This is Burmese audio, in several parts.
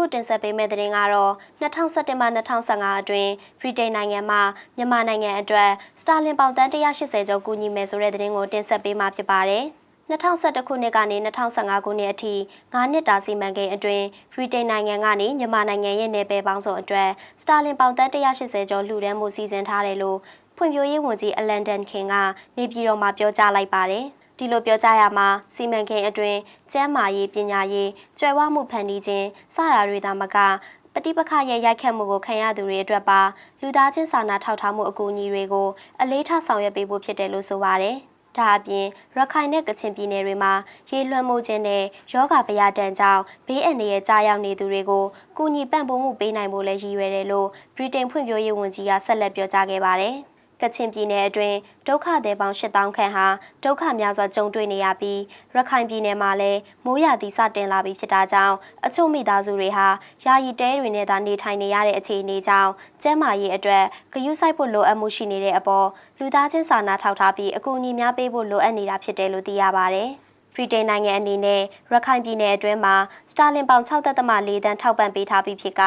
ခုတင်ဆက်ပေးမယ့်သတင်းကတော့2017မှ2015အတွင်းဗြိတိန်နိုင်ငံမှမြန်မာနိုင်ငံအတွက်စတာလင်ပေါင်တန်း180ကျော်ကူညီမယ်ဆိုတဲ့သတင်းကိုတင်ဆက်ပေးမှာဖြစ်ပါတယ်။2011ခုနှစ်ကနေ2015ခုနှစ်အထိ9နှစ်တာစီမံကိန်းအတွင်းဗြိတိန်နိုင်ငံကနေမြန်မာနိုင်ငံရဲ့နယ်ပယ်ပေါင်းစုံအတွက်စတာလင်ပေါင်တန်း180ကျော်လှူဒန်းမှုစီစဉ်ထားတယ်လို့ဖွံ့ဖြိုးရေးဝန်ကြီးအလန်ဒန်ခင်ကနေပြည်တော်မှာပြောကြားလိုက်ပါတယ်။ ဒီလိုပြောကြားရမှာစီမံကိန်းအတွင်းကျန်းမာရေးပညာရေးကြွယ်ဝမှုဖန်တီးခြင်းစတာတွေသာမကပဋိပက္ခရဲ့ရိုက်ခတ်မှုကိုခံရသူတွေအတွက်ပါလူသားချင်းစာနာထောက်ထားမှုအကူအညီတွေကိုအလေးထားဆောင်ရွက်ပေးဖို့ဖြစ်တယ်လို့ဆိုပါတယ်။ဒါအပြင်ရခိုင်နဲ့ကချင်ပြည်နယ်တွေမှာရေလွှမ်းမိုးခြင်းနဲ့ယောဂဗျာဒဏ်ကြောင့်ဘေးအန္တရာယ်ကြားရောက်နေသူတွေကိုကူညီပံ့ပိုးမှုပေးနိုင်ဖို့လည်းရည်ရွယ်တယ်လို့ဗြိတိန်ဖွံ့ဖြိုးရေးဝန်ကြီးကဆက်လက်ပြောကြားခဲ့ပါတယ်။ ကချင်ပြည်နယ်အတွင်းဒုက္ခသည်ပေါင်း8000ခန့်ဟာဒုက္ခများစွာကြုံတွေ့နေရပြီးရခိုင်ပြည်နယ်မှာလည်းမိုးရာသီစတင်လာပြီဖြစ်တာကြောင့်အချို့မိသားစုတွေဟာယာယီတဲတွေနဲ့သာနေထိုင်နေရတဲ့အခြေအနေကြောင့်ကျန်းမာရေးအတွက်ဂရုစိုက်ဖို့လိုအပ်မှုရှိနေတဲ့အပေါ်လူသားချင်းစာနာထောက်ထားပြီးအကူအညီများပေးဖို့လိုအပ်နေတာဖြစ်တယ်လို့သိရပါဗျ။ ဗြိတိန်နိုင်ငံအနေနဲ့ရခိုင်ပြည်နယ်အတွင်းမှာစတာလင်ပေါင်6.4တန်းထောက်ပံ့ပေးထားပြီးဖြစ်က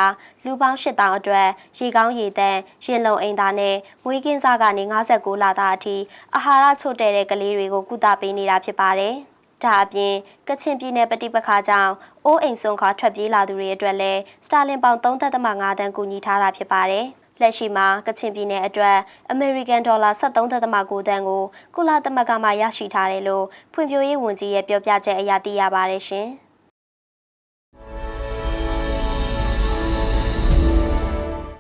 လူပေါင်း8000အတွက်ရေကောင်းရေတန်းရင်လုံအိမ်သားနဲ့မွေးကင်းစားကနေ59လသားအထိအာဟာရချို့တဲ့တဲ့ကလေးတွေကိုကုသပေးနေတာဖြစ်ပါတယ်။ဒါအပြင်ကချင်ပြည်နယ်ပဋိပက္ခကြောင့်အိုးအိမ်ဆုံးခွာထွက်ပြေးလာသူတွေအတွက်လည်းစတာလင်ပေါင်3.5တန်းကူညီထားတာဖြစ်ပါတယ်။ လက်ရှိမှာကချင်ပြည်နယ်အတွက်အမေရိကန်ဒေါ်လာ73.9တန်းကိုကုလသမဂ္ဂမှရရှိထားတယ်လို့ဖွံ့ဖြိုးရေးဝန်ကြီးရဲ့ပြောပြချက်အရသိရပါတယ်ရှင်။